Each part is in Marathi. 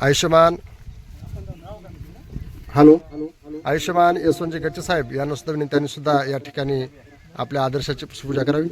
आयुष्यमान. हॅलो. आयुष्यमान यशवंतजी गच्चे साहेब यांना सुद्धा विनंती त्यांनी सुद्धा या ठिकाणी आपल्या आदर्शाची पूजा करावी.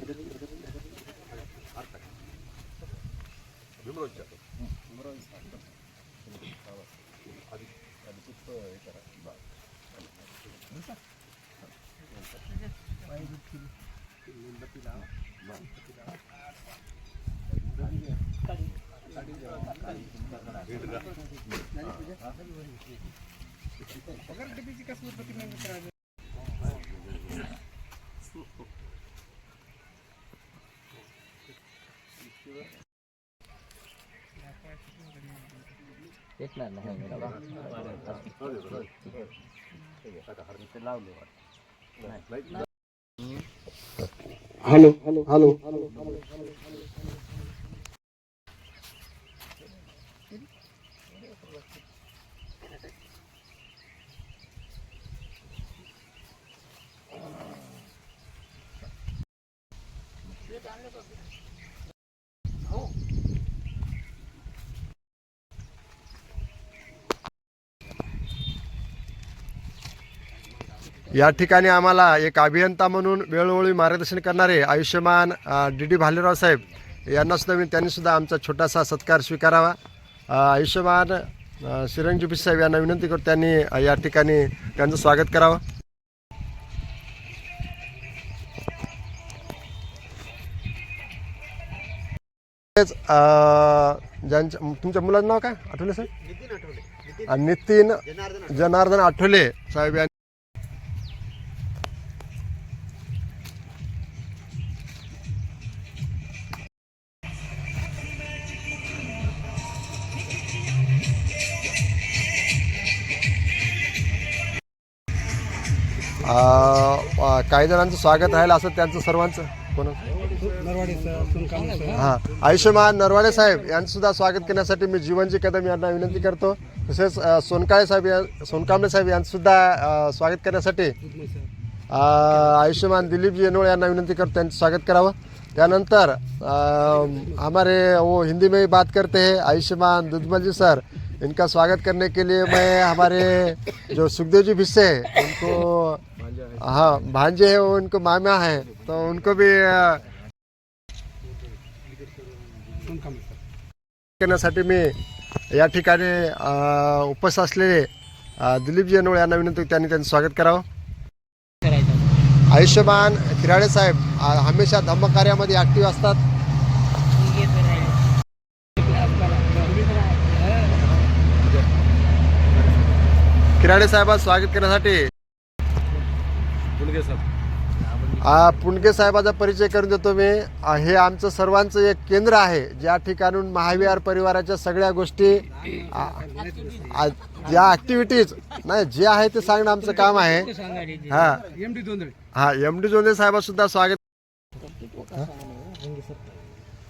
Pagar gabi ka sa pati mga travel. Tekrar lah ini lah. Halo, halo, halo, halo, halo. हो. या ठिकाणी आम्हाला एक अभियंता म्हणून वेळोवेळी मार्गदर्शन करणारे आयुष्यमान डी डी भालेराव साहेब यांनासुद्धा मी त्यांनी सुद्धा आमचा छोटासा सत्कार स्वीकारावा. आयुष्यमान अ, साहेब यांना विनंती करतो त्यांनी या ठिकाणी त्यांचं स्वागत करावं. तेच, ज्यांच्या तुमच्या मुलाचं नाव काय? आठवले साहेब? अ, नितीन जनार्दन आठवले साहेब यांनी. काही जणांचं स्वागत राहील असं त्यांचं सर्वांचं. कोण हां. आयुष्यमान नरवाडे साहेब यांचं सुद्धा स्वागत करण्यासाठी मी जीवनजी कदम यांना विनंती करतो. तसेच सोनकाळे साहेब या सोनकांबळे साहेब यांचं सुद्धा स्वागत करण्यासाठी आयुष्यमान दिलीप येनोळे यांना विनंती करतो त्यांचं स्वागत करावं. त्यानंतर हमारे वो हिंदी में ही बात करते हैं आयुष्मान दुधमल जी सर इनका स्वागत करने के लिए मैं हमारे जो सुखदेव जी भिस्से हैं उनको हाँ भांजे हैं वो उनको मामा हैं तो उनको भी करण्यासाठी मी या ठिकाणी उपस्थित असलेले दिलीप दिलीपजी अनोळ यांना विनंती त्यांनी त्यांचं स्वागत करावं. आयुष्यमान खिराडे साहेब हमेशा धम्मकार्यामध्ये ॲक्टिव्ह असतात. खिराडे साहेबांचं स्वागत करण्यासाठी. साहेब. पुणगे साहेबाचा परिचय करून देतो मी. हे आमचं सर्वांचं एक केंद्र आहे. ज्या ठिकाणून महाविहार परिवाराच्या सगळ्या गोष्टी ज्या ऍक्टिव्हिटीज नाही जे आहे ते सांगणं आमचं काम आहे. हा. हा एम डी जोंधे साहेबा सुद्धा स्वागत.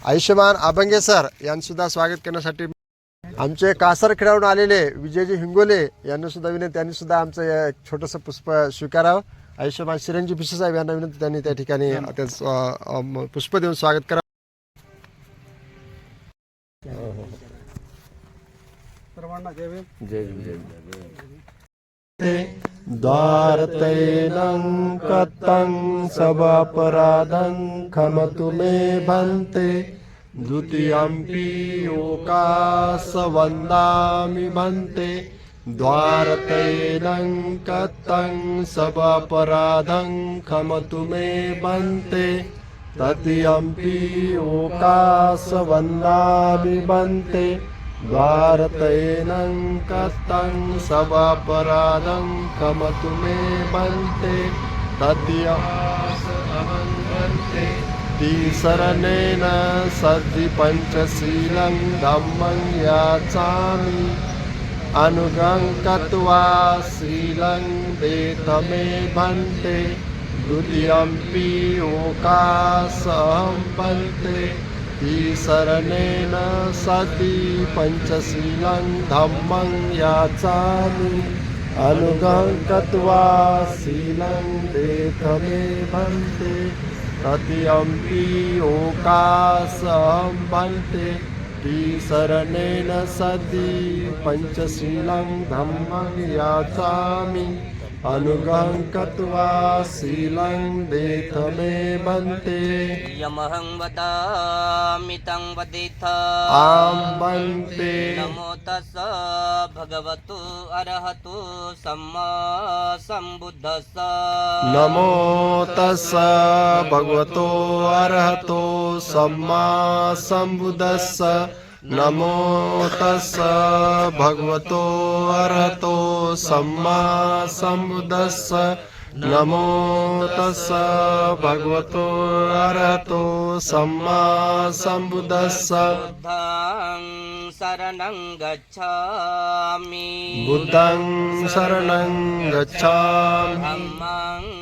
आयुष्यमान अभंगे सर यांचं सुद्धा स्वागत करण्यासाठी आमचे कासर खेळाडून आलेले विजयजी हिंगोले यांनी सुद्धा विनंती त्यांनी सुद्धा आमचं एक छोटंसं पुष्प स्वीकारावं. आयुष्यमान पिशे साहेब यांना विनंती त्यांनी त्या ठिकाणी त्यांचं, पुष्प देऊन स्वागत करा. द्वारतैनं कतं सवापराधं खमतु मे भन्ते। द्वितीयम्पि योकासवन्दामि भन्ते। द्वारतैनं कतं सवापराधं खमतु मे बन्ते। तृतीयम्पि योकासवन्दामि भन्ते द्वारतैनं कतं सवापराधं खमतु मे बन्ते। तद्यते तिसरनेन सद्धि पञ्चशीलं धम्मं याचामि। अनुगं कत्वा शीलं वेतमे भन्ते द्वितीयम्पि ओकासहं भन्ते ईशरणेन सति पञ्चशीलं धम्मं याचामि। अनुगं कत्वा शीलं देखमे भन्ते तृतीयम्पि ओकासं भन्ते तिसरणेन सती पञ्चशीलं धम्मं याचामि अनुगं कृत्वा शीलं देथ मे बन्ते यमहं वदामि तं वदेथ आं बन्ते नमो तस् भगवतु अरहतु सम्मा सम्बुद्धस्स नमो तस्स भगवतो अर्हतो सम्मा सम्बुद्धस्स නමෝ තස්ස භගවතෝ අරහතෝ සම්මා සම්බුද්දස්ස නමෝ තස්ස භගවතෝ අරහතෝ සම්මා සම්බුද්දස්ස සරණං ගච්ඡාමි බුද්ධං සරණං ගච්ඡාමි ධම්මං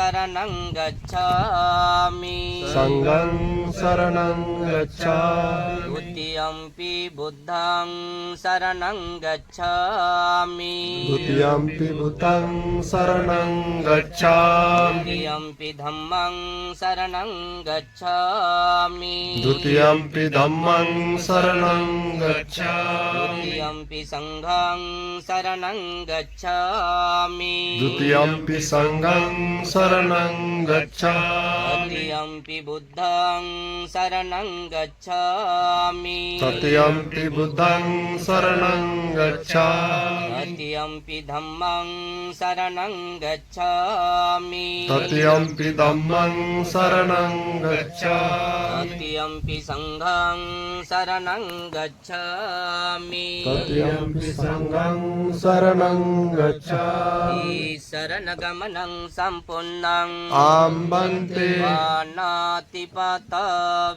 शरणं गच्छामि सङ्गं शरणं गच्छामि। द्वितीयम्पि बुद्धं शरणं गच्छामि। द्वितीयम्पि बुद्धं शरणं गच्छामि। द्वितीयम्पि धम्मं शरणं गच्छामि। द्वितीयम्पि धम्मं शरणं गच्छामि। द्वितीयम्पि सङ्घं शरणं गच्छामि। द्वितीयम्पि सङ्गं शरणं गच्छामि। तृतीयम्पि बुद्धं शरणं गच्छामि। तृतीयम्पि बुद्धं शरणं गच्छामि। तृतीयम्पि धम्मं शरणं गच्छामि। तृतीयम्पि धम्मं शरणं गच्छामि। तृतीयम्पि सङ्घं शरणं गच्छामि। शरणं गच्छामि। शरणगमनं सम्पूर्णम् සරණං ආම්බන්තේ පානාතිපතා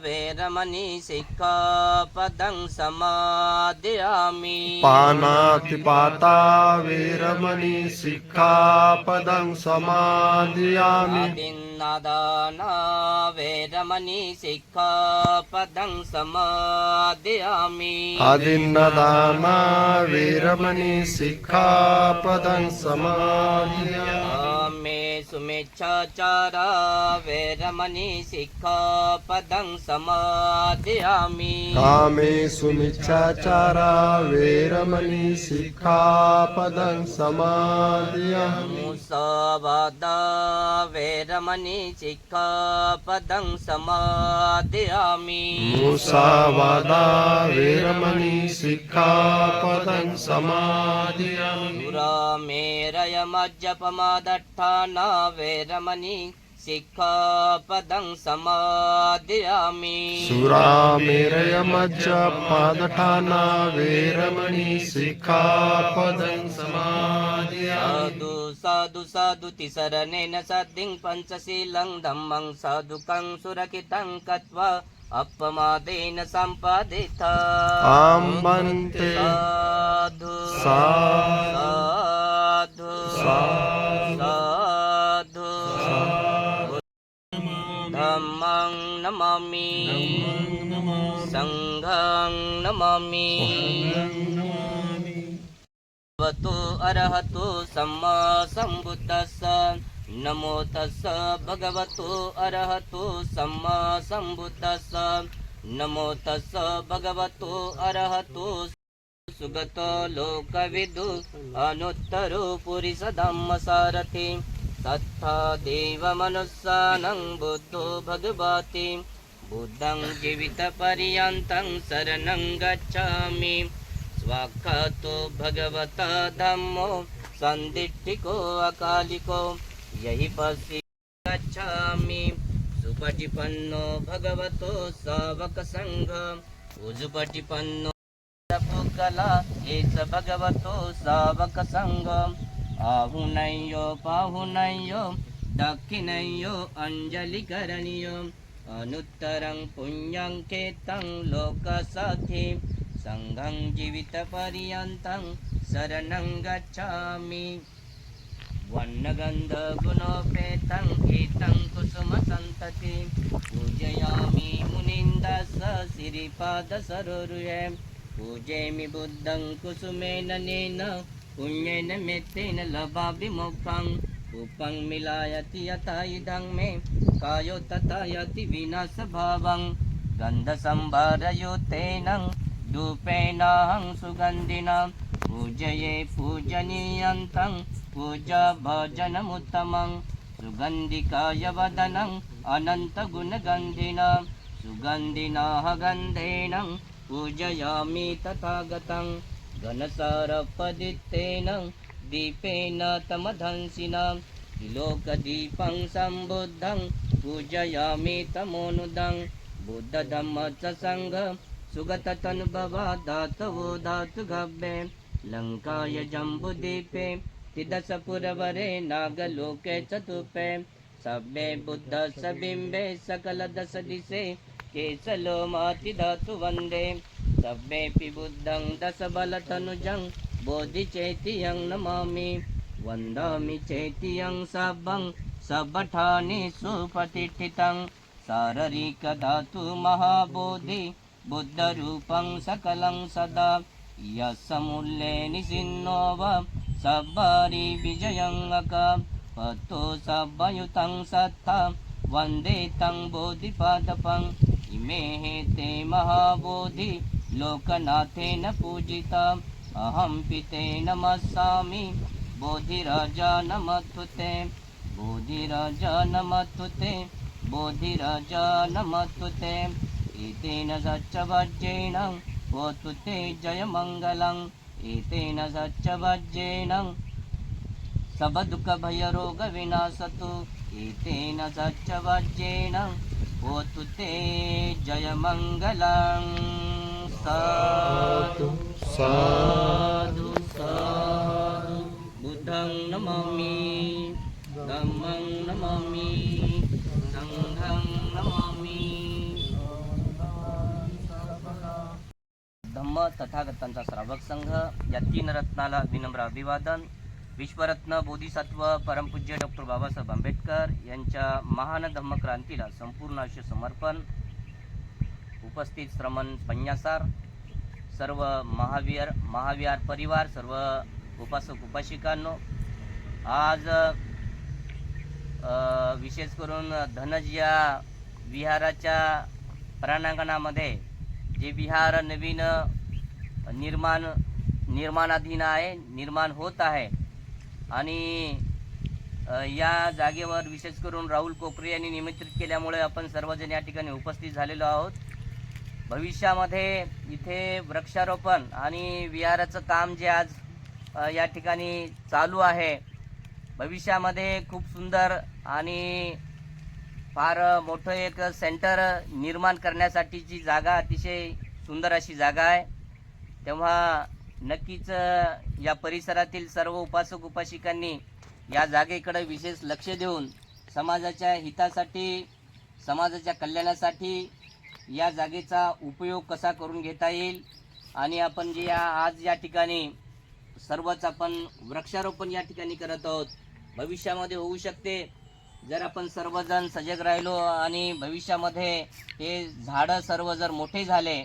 වේරමණී සික්ඛාපදං සමාදියාමි පානාතිපතා වේරමණී සික්ඛාපදං සමාදියාමි අදින්නාදානා වේරමණී සික්ඛාපදං සමාදියාමි අදින්නාදානා වේරමණී සික්ඛාපදං සමාදියාමි मे सुमेच्छाचारा वेरमणि सिक्खापदं समादयामि कामेषु मिच्छाचारा वीरमणि सिक्खापदं समादयामि मुसावादा वेरमणि सिक्खापदं समादयामि मुसावादा वीरमणि सिक्खापदं समादयामि पुरामेरयमज्जपमादट्ठाना वेरमणि सिक्खापदं समादयामि सुरामेरयमज्ज पादठाना वीरमणि सिक्खापदं समादयामि साधु साधु साधु तिसरणेन सद्दिं पञ्चशीलं धम्मं साधुकं सुरकितं कत्वा अपमादेन सम्पादित आं बन्ते साधु साधु साधु साधु नमामि सङ्घं नमामि भगवतो अरहतो सम्मा सम्बुद्धस्स नमो तस्स भगवतो अरहतो सम्मा सम्बुद्धस्स नमो तस्स भगवतो अरहतो सुगतो लोकविदु अनुत्तरो पुरिसधम्मसारथि तथा देवमनुस्सानं बुद्धो भगवति। बुद्धं जीवितपर्यन्तं शरणं गच्छामि। स्वाक्षातो भगवता धम्मो सन्दिष्टिको अकालिको। यहि पश्य गच्छामि। सुपटिपन्नो भगवतो सावकसङ्घ उजुपटिपन्नो पुकला एष भगवतो सावकसङ्घ आहुनय्यो पाहुनय्यो दक्षिणय्यो अञ्जलिकरणीयो अनुत्तरं पुण्यं केतं लोकसाथि सङ्घं जीवितपर्यन्तं शरणं गच्छामि। वर्णगन्धगुणोपेतं एतं कुसुमसन्तति पूजयामि मुनिन्दस श्रीपादसरोरुहे पूजयामि बुद्धं कुसुमेन पुण्येन मेत्तेन लभामि मोक्षं रूपं मिलायति यथा इदं मे। कायो तथा यति विनाशभावं। गन्धसम्भारयुतेन धूपेनाहं सुगन्धिना। पूजये पूजनीयन्तं। पूजा भजनमुत्तमं। सुगन्धिकाय वदनं अनन्तगुणगन्धिना। सुगन्धिनः गन्धेन पूजयामि तथागतं घनसारपदित्तेन दीपेन तमधंसिना लोकदीपं सम्बुद्धं पूजयामि तमोनुदं। बुद्धधम्म च सङ्घ सुगततनुभवा धातवो धातु गव्ये लङ्काय जम्बुदीपे तिदशपुरवरे नागलोके चतुपे सभ्ये बुद्धस्य बिम्बे सकलदश दिशे केशलो मातिधातु वन्दे సవ్వేపి బుద్ధం దశబలతనుజం బోధి చైతియం నమామి వందామి చైతియం సబ్బం సబఠాని సుపతిష్ఠితం సారరీక ధాతు మహాబోధి బుద్ధరూపం సకలం సదా యస్సముల్లే నిసిన్నోవ సబ్బారి విజయంగక పత్తు సబ్బయుతం సత్త వందే తం బోధిపాదపం इमे ते महाबोधि लोकनाथेन पूजिता अहं पिते नमस्सामि। बोधिराजा नमस्तुते। बोधिराजा नमस्तुते। बोधिराजा नमस्तुते। एतेन सच्चवज्रेण होतु ते जयमङ्गलम्। एतेन सच्चवज्रेण सबदुःखभयरोगविनाशतु एतेन सच्चवज्रेण होतु ते जयमङ्गलम् साधु साधु साधु। बुद्धं नमामि धम्मं नमामि सङ्घं नमामि। धम्म तथागतांचा श्रावक संघ या तीन रत्नाला विनम्र अभिवादन। विश्वरत्न बोधिसत्व परमपूज्य डॉक्टर बाबासाहेब आंबेडकर यांच्या महान धम्मक्रांतीला संपूर्ण आयुष्य समर्पण. उपस्थित श्रमण पन्यासार सर्व महावीर महाविहार परिवार सर्व उपासक उपासिकांनो आज विशेष करून धनज या विहाराच्या प्राणांगणामध्ये जे विहार नवीन निर्माण निर्माणाधीन आहे निर्माण होत आहे आणि या जागेवर विशेष करून राहुल कोकरे यांनी निमंत्रित केल्यामुळे आपण सर्वजण या ठिकाणी उपस्थित झालेलो आहोत. भविष्यामध्ये इथे वृक्षारोपण आणि विहाराचं काम जे आज या ठिकाणी चालू आहे भविष्यामध्ये खूप सुंदर आणि फार मोठं एक सेंटर निर्माण करण्यासाठीची जागा अतिशय सुंदर अशी जागा आहे. तेव्हा नक्कीच या परिसरातील सर्व उपासक उपासिकांनी या जागेकडे विशेष लक्ष देऊन समाजाच्या हितासाठी समाजाच्या कल्याणासाठी या जागेचा उपयोग कसा करून घेता येईल आणि आपण जे या आज या ठिकाणी सर्वच आपण वृक्षारोपण या ठिकाणी करत आहोत भविष्यामध्ये होऊ शकते. जर आपण सर्वजण सजग राहिलो आणि भविष्यामध्ये हे झाडं सर्व जर मोठे झाले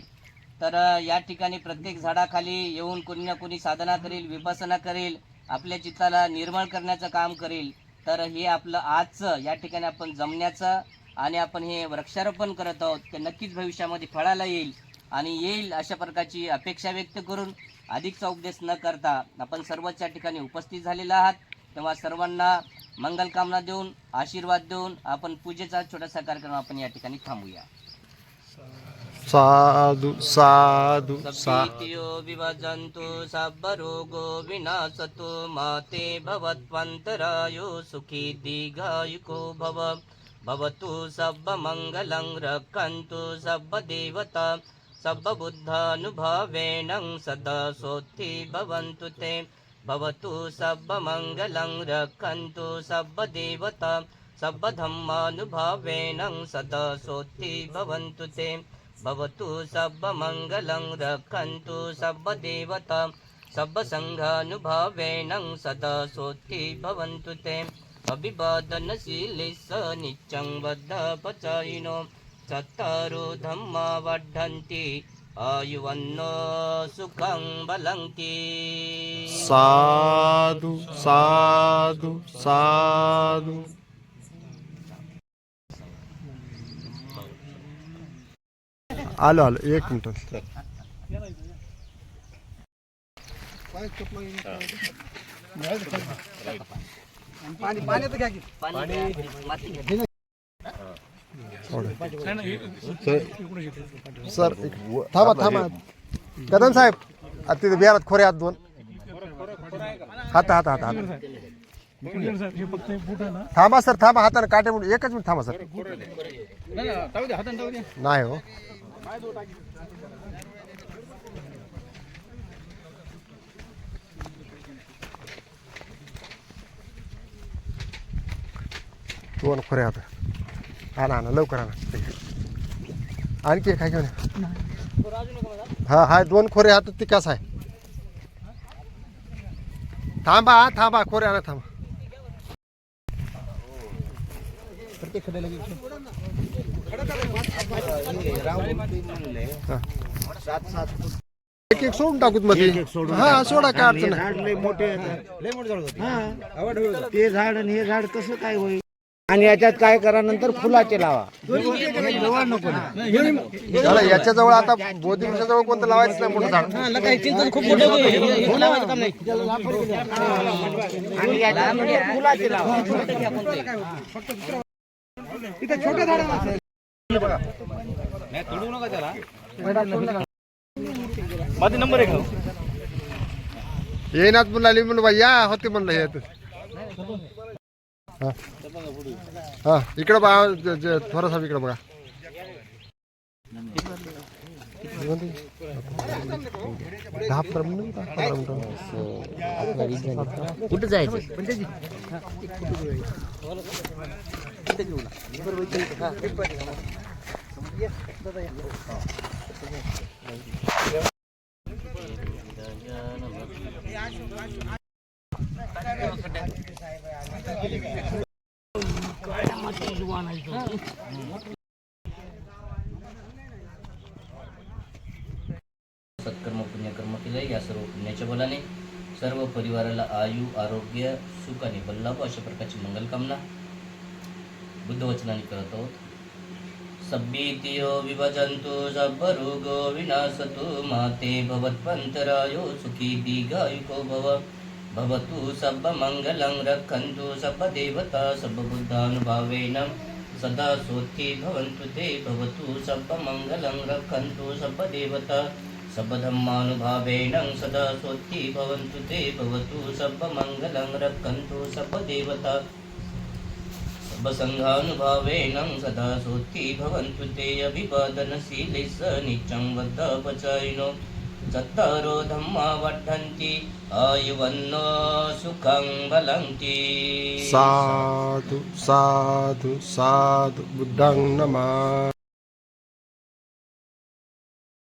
तर या ठिकाणी प्रत्येक झाडाखाली येऊन कोणी ना कोणी साधना करील विपासना करील आपल्या चित्ताला निर्मळ करण्याचं काम करील. तर हे आपलं आजचं या ठिकाणी आपण जमण्याचं आणि आपण हे वृक्षारोपण करत आहोत ते नक्कीच भविष्यामध्ये फळाला येईल आणि येईल अशा प्रकारची अपेक्षा व्यक्त करून अधिकचा उपदेश न करता आपण सर्वच या ठिकाणी उपस्थित झालेला आहात. तेव्हा सर्वांना मंगलकामना देऊन आशीर्वाद देऊन आपण पूजेचा छोटासा कार्यक्रम आपण या ठिकाणी थांबूया. साधु साधु सप्तीयो विभजन्तु सर्वरोगो विनाशतु माते भवत्वन्तरायो सुखी दीर्घायुको भव। भवतु सर्वमङ्गलं रक्षन्तु सर्वदेवता सर्वबुद्धानुभावेन सदा सोत्थि भवन्तु ते। भवतु सर्वमङ्गलं रक्षन्तु सर्वदेवता सर्वधर्मानुभावेन सदा सोत्थि भवन्तु ते भवतु सर्वमङ्गलं रक्षन्तु सर्वदेवता सर्वसङ्घानुभावेन सदा सोत्थि भवन्तु ते। अभिवादनशीलिस नित्यं वद्धपचायिनो चत्तारो धम्मा वर्धन्ति आयुवन्नो सुखं बलन्ति। साधू साधू साधू आलो आलो. एक मिनिट. पाणी घ्या. सर थांबा थांबा. कदम साहेब आ, तिथे बिहारात खोरे हात दोन हात हात हात हात. थांबा सर थांबा. हाताने काटे म्हणून एकच मिनिट थांबा सर. नाही हो. दोन खोरे हात आणा आणा, लवकर आणा आणखी काय. हा दोन खोरे हात ती कसा आहे थांबा खोरे आणा थांबा हा. एक एक सोडून टाकूत मध्ये हा सोडा काय अडचण नाही. झाड लय मोठे ते झाड आणि हे झाड कसं काय होईल? आणि याच्यात काय करा नंतर फुलाचे लावा. जवळ नको ना. झालं याच्या जवळ आता बोधिवृक्षाच्या जवळ कोणतं लावायचं नाही मोठं झाड. आणि याच्यात फुलाचे लावा. येईनाच म्हणलं म्हणलं बाई या होते म्हणलं हे. हा. हा इकडं बघा ज- थोडासा इकडं बघा. दहा पंधरा पंधरा कुठं जायचं पुण्यकर्म केले या सर्व पुण्याच्या बलाने सर्व परिवाराला आयु आरोग्य सुख आणि बल्लाभ अशा प्रकारची मंगलकामना बुद्धवचनाने करत आहोत. सब्बीतियो विभजन्तु सब्बरोगो विनाशतु माते भवत्पन्तरायो सुखी दीर्घायुको भव। भवतु सब्बमङ्गलं रक्षन्तु सब्बदेवता सब्बबुद्धानुभावेन सदा सोत्थी भवन्तु ते। भवतु सब्बमङ्गलं रक्षन्तु सब्बदेवता सब्बधम्मानुभावेन सदा सोत्थी भवन्तु ते भवतु सब्बमङ्गलं रक्षन्तु सब्बदेवता सर्वसङ्घानुभावेन सदा सोत्थी भवन्तु ते अभिवादनशीले स नित्यं वद्धापचायिनो चत्तारो धम्मा वर्धन्ति आयुवन्नो सुखं बलन्ति। साधु साधु साधु बुद्धां नमा